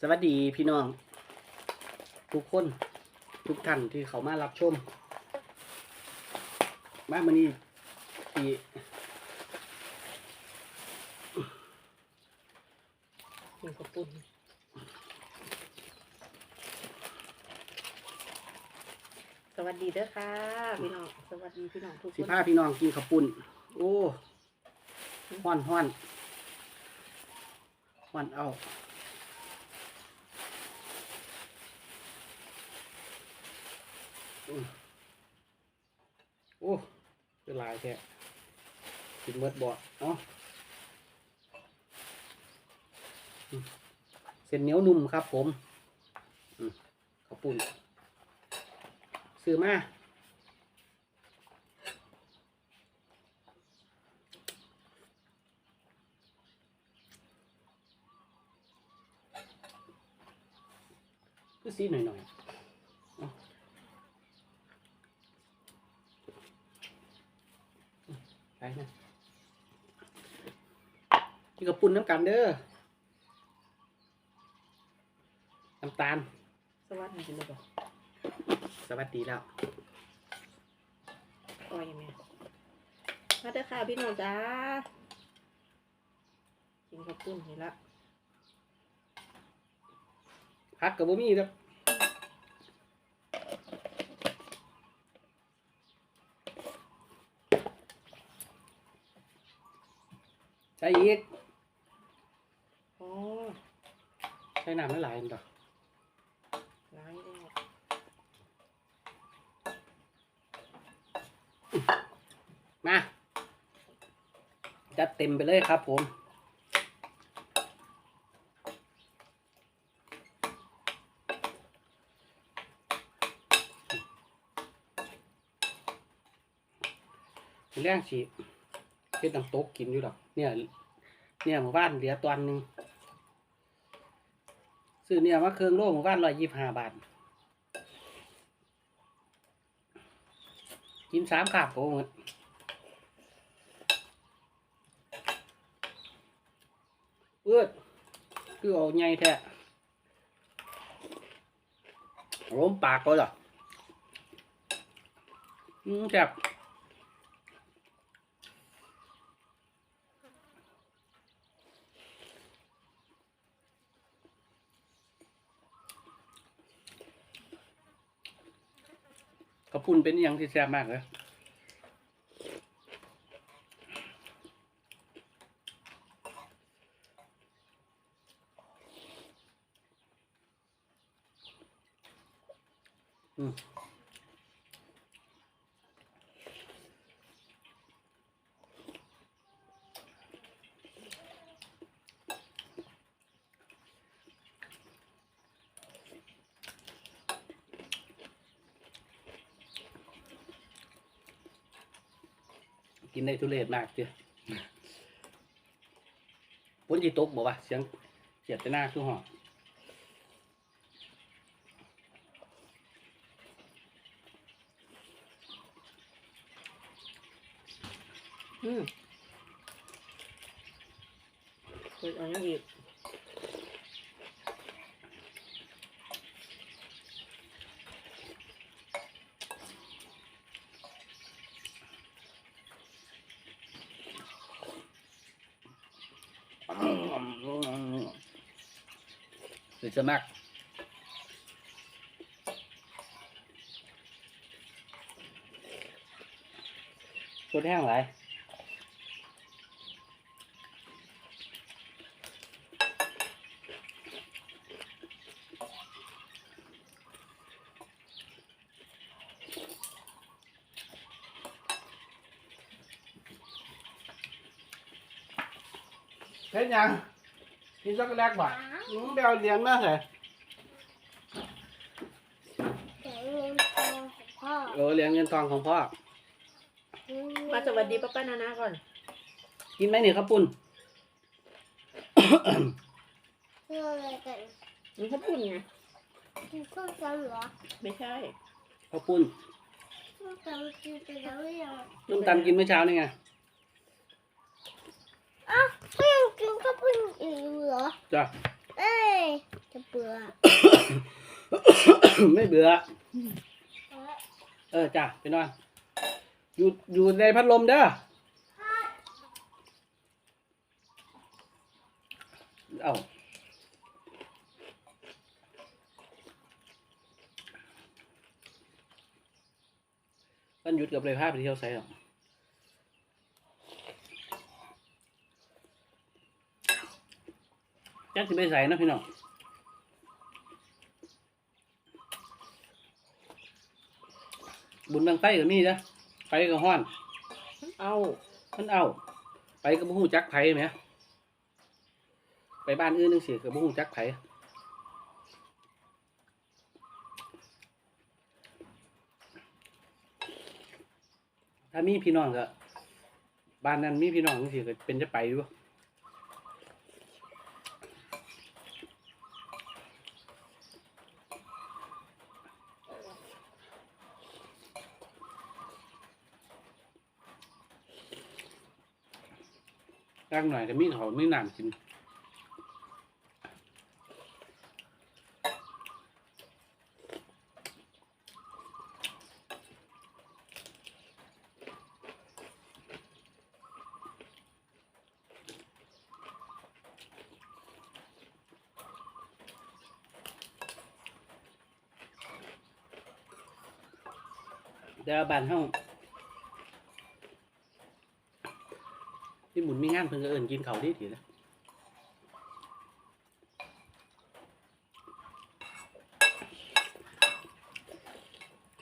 สวัสดีพี่น้อง ทุกคนทุกท่านที่เขามารับชม มามันนี้ที่กินข้าวปุ้นสวัสดีเด้อค่ะพี่น้องสวัสดีพี่น้องทุกคสินพาพี่น้องกินข้าวปุ้น โอ้ห้อนห้อนห้อนเอาอืม โอ้เป็นลายแท้กินเบิดบ่เนาะเส้นเหนียวนุ่มครับผมข้าวปุ้นซื้อมาก็ซีหน่อยหน่อยๆเอาไป นะกินกับปุ่นน้ำกันเด้อน้ำตาล สวัสดีเลยบอกสวัสดีแล้วอ้อยแม่มาเด้อค่ะพี่น้องจ้ากินข้าวปุ้นนี่ละพักกับบ่มีครับ ส่อีกอ๋อใส่น้ำไม่หลายอันต่อร้ายแน่มาจัดเต็มไปเลยครับผมเรื่องฉีเฮ็ดน้ำตกกินอยู่ดอกเนี่ย เนี่ยหมู่บ้านเหลือตอนหนึ่งซื้อเนี่ยมาเครื่องโล่หมู่บ้านร้อยยี่ห้าบาทกินสามขาบโกหมดเอื้อคือเอาใหญ่แท้ล้มปากก็หรออืมแซ่บ คุณเป็นอหยังที่แซ่บมากเลยอืม กินได้ทุเรศมากเจ้ะฝนจีตกบอกว่าเสียงเสียดแต่หน้าคือหออืมเปิดเอาอย่างอีก หรือจะมากสดแห้งไหลเฮ็ดยัง กินช็อกโกแลตบ่อืมไปเอาเหรียญมาใส่เสียงเงินทองของพ่อเออเหรียญเงินทองของพ่อ มาสวัสดีป้าป้านานาก่อน กินไหมเนี่ยข้าวปุ้น เพื่ออะไรกันมันข้าวปุ้นไง กินข้าวกันเหรอไม่ใช่ ข้าวปุ้นข้าวกันกินไปแล้วหรือยังต้มตำกินเมื่อเช้านี่ไง อ้าวก็ยังกินข้าวปุ้นอีกเหรอ จ้ะ เอ้ย จะเบื่อไม่เบื่อ เออจ้ะไปนอน อยู่อยู่ในพัดลมเด้อ เอาวันหยุดกับเลยพาไปเที่ยวไสหรอ จักสิไปใส่นาะพี่น้องบุญบางไฟก็มีนะไฟก็ห้อน เอามันเอา ไปก็บ่ฮู้จักไผแหมไปบ้านอื่นจังซี่ก็บ่ฮู้จักไผถ้ามีพี่น้องก็บ้านนั้นมีพี่น้องจังซี่ก็เป็นจะไปอยู่ ร่างหน่อยก็มีเขาวมีน้ำกินเดี๋ยวบานเฮา หมุนมีงานเพิ่นก็เอิ้นกินข้าวดีทีนะ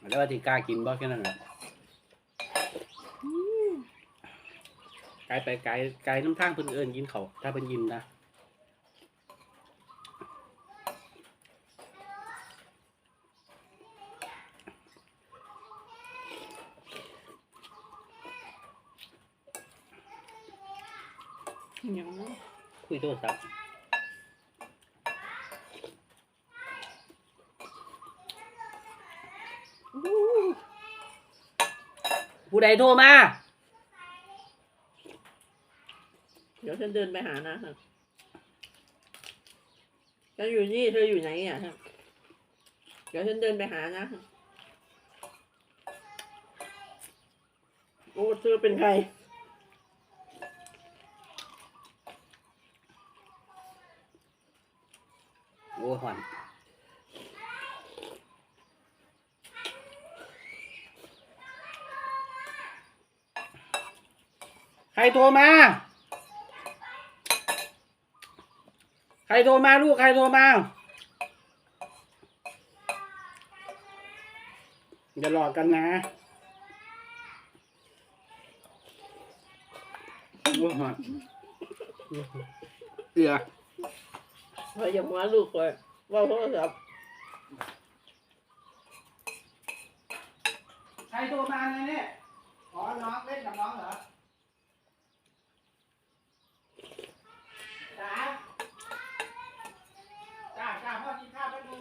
แล้วว่าที่กล้ากินบ่แค่นั้นแหละไกลไปไกลไกลน้ำทางเพิ่นก็เอิ้นกินข้าวถ้าเพิ่นยินนะ ยังคุยโทรศัพท์ผู้ใดโทรมา เดี๋ยวฉันเดินไปหานะฉันอยู่นี่เธออยู่ไหนอะเดี๋ยวฉันเดินไปหานะโอ้เธอเป็นใคร อ้หอนใครโทรมา ใครโทรมาลูก ใครโทรมา อย่าหลอกกันนะโอ้หอนเอือ พอยังว่าลูกเลยว่าโทรศัพท์ใครโทรมาเนี่ยอ๋อน้องเล่นกับน้องเหรอจ้าจ้าจ้าพ่อกินข้าวแป๊บนึง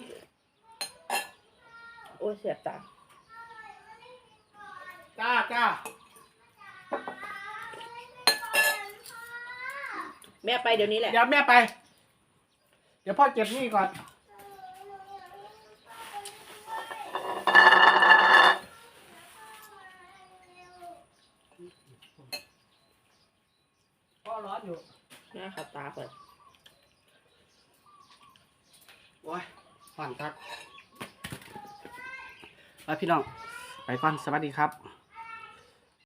โอ้เสียบตาจ้าจ้าแม่ไปเดี๋ยวนี้แหละ เดี๋ยวแม่ไป เดี๋ยวพ่อเก็บนี่ก่อน พ่อร้อนอยู่แม่ขับตาเปิดโอ้ยผ่อนครับไปพี่น้อง ไปก่อนสวัสดีครับ